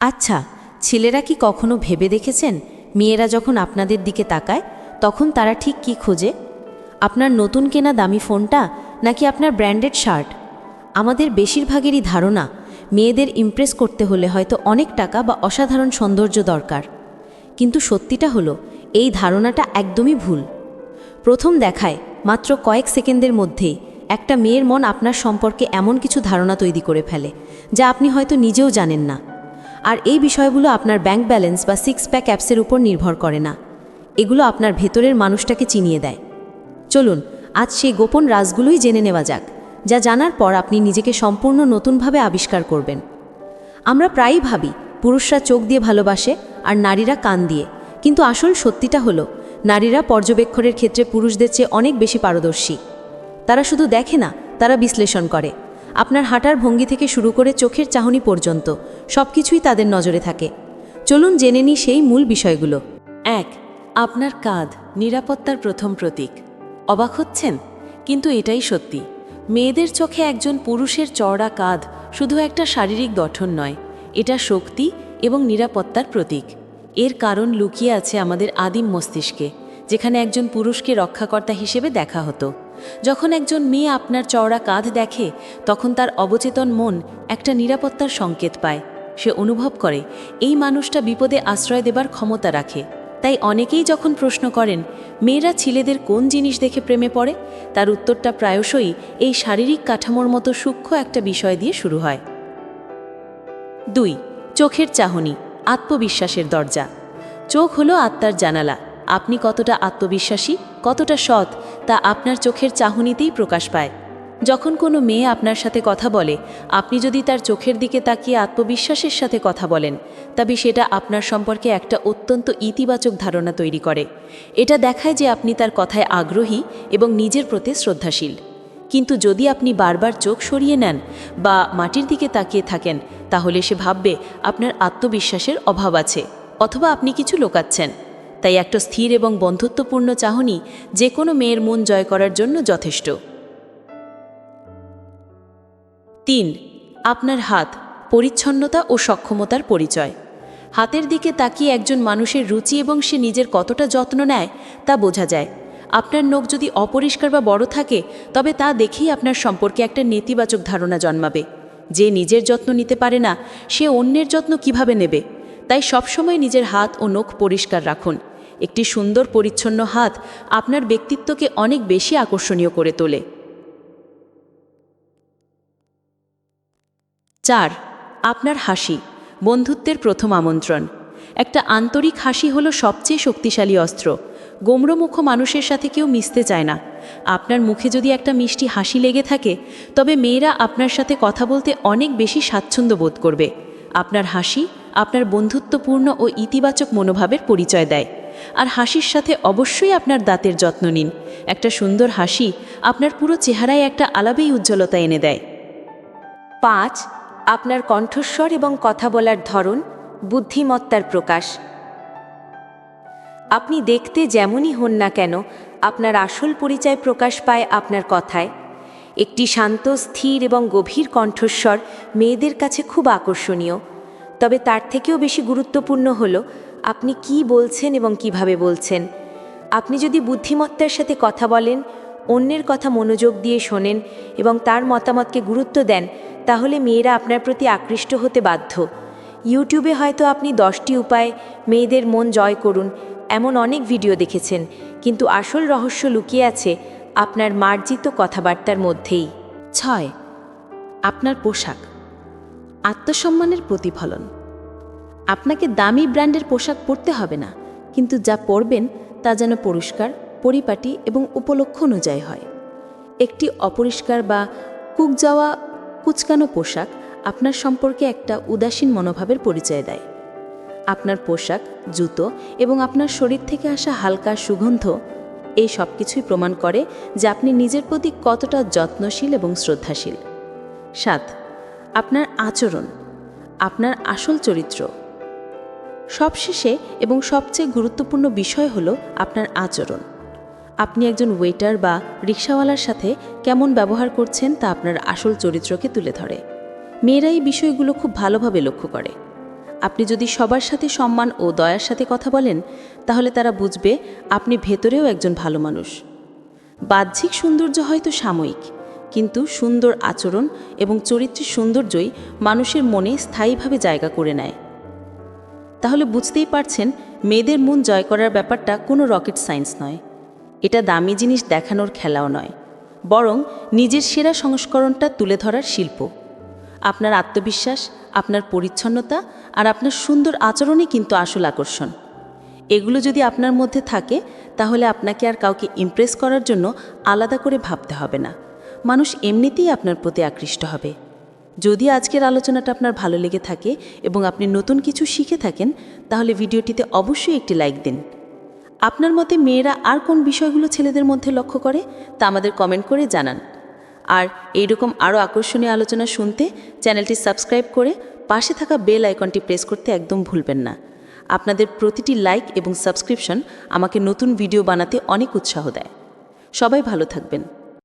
আচ্ছা ছেলেরা কি কখনো ভেবে দেখেছেন? মেয়েরা যখন আপনাদের দিকে তাকায়, তখন তারা ঠিক কি খোঁজে? আপনার নতুন কেনা দামি ফোনটা নাকি আপনার ব্র্যান্ডেড শার্ট? আমাদের বেশিরভাগেরই ধারণা, মেয়েদের ইমপ্রেস করতে হলে হয়তো অনেক টাকা বা অসাধারণ সৌন্দর্য দরকার। কিন্তু সত্যিটা হলো, এই ধারণাটা একদমই ভুল। প্রথম দেখায়, মাত্র কয়েক সেকেন্ডের মধ্যেই, একটা মেয়ের মন আপনার সম্পর্কে এমন কিছু ধারণা তৈরি করে ফেলে, যা আপনি হয়তো নিজেও জানেন না। আর এই বিষয়গুলো আপনার ব্যাংক ব্যালেন্স বা সিক্স প্যাক অ্যাপসের উপর নির্ভর করে না। এগুলো আপনার ভেতরের মানুষটাকে চিনিয়ে দেয়। চলুন, আজ সেই গোপন রাজগুলোই জেনে নেওয়া যাক, যা জানার পর আপনি নিজেকে সম্পূর্ণ নতুনভাবে আবিষ্কার করবেন। আমরা প্রায়ই ভাবি, পুরুষরা চোখ দিয়ে ভালোবাসে আর নারীরা কান দিয়ে। কিন্তু আসল সত্যিটা হলো, নারীরা পর্যবেক্ষণের ক্ষেত্রে পুরুষদের চেয়ে অনেক বেশি পারদর্শী। তারা শুধু দেখে না, তারা বিশ্লেষণ করে। আপনার হাঁটার ভঙ্গি থেকে শুরু করে চোখের চাহনি পর্যন্ত সব কিছুই তাদের নজরে থাকে। চলুন জেনে নিই সেই মূল বিষয়গুলো। এক, আপনার কাঁধ নিরাপত্তার প্রথম প্রতীক। অবাক হচ্ছেন? কিন্তু এটাই সত্যি। মেয়েদের চোখে একজন পুরুষের চওড়া কাঁধ শুধু একটা শারীরিক গঠন নয়, এটা শক্তি এবং নিরাপত্তার প্রতীক। এর কারণ লুকিয়ে আছে আমাদের আদিম মস্তিষ্কে। যেখানে একজন পুরুষকে রক্ষাকর্তা হিসেবে দেখা হতো। যখন একজন মেয়ে আপনার চওড়া কাঁধ দেখে, তখন তার অবচেতন মন একটা নিরাপত্তার সংকেত পায়। সে অনুভব করে, এই মানুষটা বিপদে আশ্রয় দেবার ক্ষমতা রাখে। তাই অনেকেই যখন প্রশ্ন করেন, মেয়েরা ছেলেদের কোন জিনিস দেখে প্রেমে পড়ে? তার উত্তরটা প্রায়শই এই শারীরিক কাঠামোর মতো সূক্ষ্ম একটা বিষয় দিয়ে শুরু হয়। দুই, চোখের চাহনি, আত্মবিশ্বাসের দরজা। চোখ হলো আত্মার জানালা। আপনি কতটা আত্মবিশ্বাসী, কতটা সৎ, তা আপনার চোখের চাহনিতেই প্রকাশ পায়। যখন কোনো মেয়ে আপনার সাথে কথা বলে, আপনি যদি তার চোখের দিকে তাকিয়ে আত্মবিশ্বাসের সাথে কথা বলেন, তবে সেটা আপনার সম্পর্কে একটা অত্যন্ত ইতিবাচক ধারণা তৈরি করে। এটা দেখায় যে আপনি তার কথায় আগ্রহী এবং নিজের প্রতি শ্রদ্ধাশীল। কিন্তু যদি আপনি বারবার চোখ সরিয়ে নেন বা মাটির দিকে তাকিয়ে থাকেন, তাহলে সে ভাববে আপনার আত্মবিশ্বাসের অভাব আছে, অথবা আপনি কিছু লোকাচ্ছেন। তাই একটা স্থির এবং বন্ধুত্বপূর্ণ চাহনি যে কোনো মেয়ের মন জয় করার জন্য যথেষ্ট। তিন, আপনার হাত, পরিচ্ছন্নতা ও সক্ষমতার পরিচয়। হাতের দিকে তাকিয়ে একজন মানুষের রুচি এবং সে নিজের কতটা যত্ন নেয় তা বোঝা যায়। আপনার নখ যদি অপরিষ্কার বা বড় থাকে, তবে তা দেখেই আপনার সম্পর্কে একটা নেতিবাচক ধারণা জন্মাবে। যে নিজের যত্ন নিতে পারে না, সে অন্যের যত্ন কীভাবে নেবে? তাই সবসময় নিজের হাত ও নখ পরিষ্কার রাখুন। একটি সুন্দর পরিচ্ছন্ন হাত আপনার ব্যক্তিত্বকে অনেক বেশি আকর্ষণীয় করে তোলে। চার, আপনার হাসি, বন্ধুত্বের প্রথম আমন্ত্রণ। একটা আন্তরিক হাসি হলো সবচেয়ে শক্তিশালী অস্ত্র। গোমরমুখ মানুষের সাথে কেউ মিশতে চায় না। আপনার মুখে যদি একটা মিষ্টি হাসি লেগে থাকে, তবে মেয়েরা আপনার সাথে কথা বলতে অনেক বেশি স্বাচ্ছন্দ্য বোধ করবে। আপনার হাসি আপনার বন্ধুত্বপূর্ণ ও ইতিবাচক মনোভাবের পরিচয় দেয়। আর হাসির সাথে অবশ্যই আপনার দাঁতের যত্ন নিন। একটা সুন্দর হাসি আপনার পুরো চেহারায় একটা আলাবেই উজ্জ্বলতা এনে দেয়। পাঁচ, আপনার কণ্ঠস্বর এবং কথা বলার ধরন, বুদ্ধিমত্তার প্রকাশ। আপনি দেখতে যেমনই হন না কেন, আপনার আসল পরিচয় প্রকাশ পায় আপনার কথায়। একটি শান্ত, স্থির এবং গভীর কণ্ঠস্বর মেয়েদের কাছে খুব আকর্ষণীয়। তবে তার থেকেও বেশি গুরুত্বপূর্ণ হল আপনি কি বলছেন এবং কীভাবে বলছেন? আপনি যদি বুদ্ধিমত্তার সাথে কথা বলেন, অন্যের কথা মনোযোগ দিয়ে শোনেন এবং তার মতামতকে গুরুত্ব দেন, তাহলে মেয়েরা আপনার প্রতি আকৃষ্ট হতে বাধ্য। ইউটিউবে হয়তো আপনি দশটি উপায়ে মেয়েদের মন জয় করুন, এমন অনেক ভিডিও দেখেছেন, কিন্তু আসল রহস্য লুকিয়ে আছে আপনার মার্জিত কথাবার্তার মধ্যেই। ছয়, আপনার পোশাক। আত্মসম্মানের প্রতিফলন। আপনাকে দামি ব্র্যান্ডের পোশাক পরতে হবে না। কিন্তু যা পরবেন তা যেন পরিষ্কার, পরিপাটি এবং উপলক্ষ অনুযায়ী হয়। একটি অপরিষ্কার বা কুক যাওয়া, কুচকানো পোশাক আপনার সম্পর্কে একটা উদাসীন মনোভাবের পরিচয় দেয়। আপনার পোশাক, জুতো এবং আপনার শরীর থেকে আসা হালকা সুগন্ধ, এই সব কিছুই প্রমাণ করে যে আপনি নিজের প্রতি কতটা যত্নশীল এবং শ্রদ্ধাশীল। সাত, আপনার আচরণ। আপনার আসল চরিত্র। সবশেষে এবং সবচেয়ে গুরুত্বপূর্ণ বিষয় হলো আপনার আচরণ। আপনি একজন ওয়েটার বা রিক্সাওয়ালার সাথে কেমন ব্যবহার করছেন তা আপনার আসল চরিত্রকে তুলে ধরে। মেয়েরা এই বিষয়গুলো খুব ভালোভাবে লক্ষ্য করে। আপনি যদি সবার সাথে সম্মান ও দয়ার সাথে কথা বলেন, তাহলে তারা বুঝবে আপনি ভেতরেও একজন ভালো মানুষ। বাহ্যিক সৌন্দর্য হয়তো সাময়িক, কিন্তু সুন্দর আচরণ এবং চরিত্রের সৌন্দর্যই মানুষের মনে স্থায়ীভাবে জায়গা করে নেয়। তাহলে বুঝতেই পারছেন, মেয়েদের মন জয় করার ব্যাপারটা কোনো রকেট সায়েন্স নয়। এটা দামি জিনিস দেখানোর খেলাও নয়। বরং নিজের সেরা সংস্করণটা তুলে ধরার শিল্প। আপনার আত্মবিশ্বাস, আপনার পরিচ্ছন্নতা আর আপনার সুন্দর আচরণই কিন্তু আসল আকর্ষণ। এগুলো যদি আপনার মধ্যে থাকে, তাহলে আপনাকে আর কাউকে ইমপ্রেস করার জন্য আলাদা করে ভাবতে হবে না। মানুষ এমনিতেই আপনার প্রতি আকৃষ্ট হবে। যদি আজকের আলোচনাটা আপনার ভালো লেগে থাকে এবং আপনি নতুন কিছু শিখে থাকেন, তাহলে ভিডিওটিতে অবশ্যই একটি লাইক দিন। আপনার মতে মেয়েরা আর কোন বিষয়গুলো ছেলেদের মধ্যে লক্ষ্য করে, তা আমাদের কমেন্ট করে জানান। আর এইরকম আরও আকর্ষণীয় আলোচনা শুনতে চ্যানেলটি সাবস্ক্রাইব করে পাশে থাকা বেল আইকনটি প্রেস করতে একদম ভুলবেন না। আপনাদের প্রতিটি লাইক এবং সাবস্ক্রিপশন আমাকে নতুন ভিডিও বানাতে অনেক উৎসাহ দেয়। সবাই ভালো থাকবেন।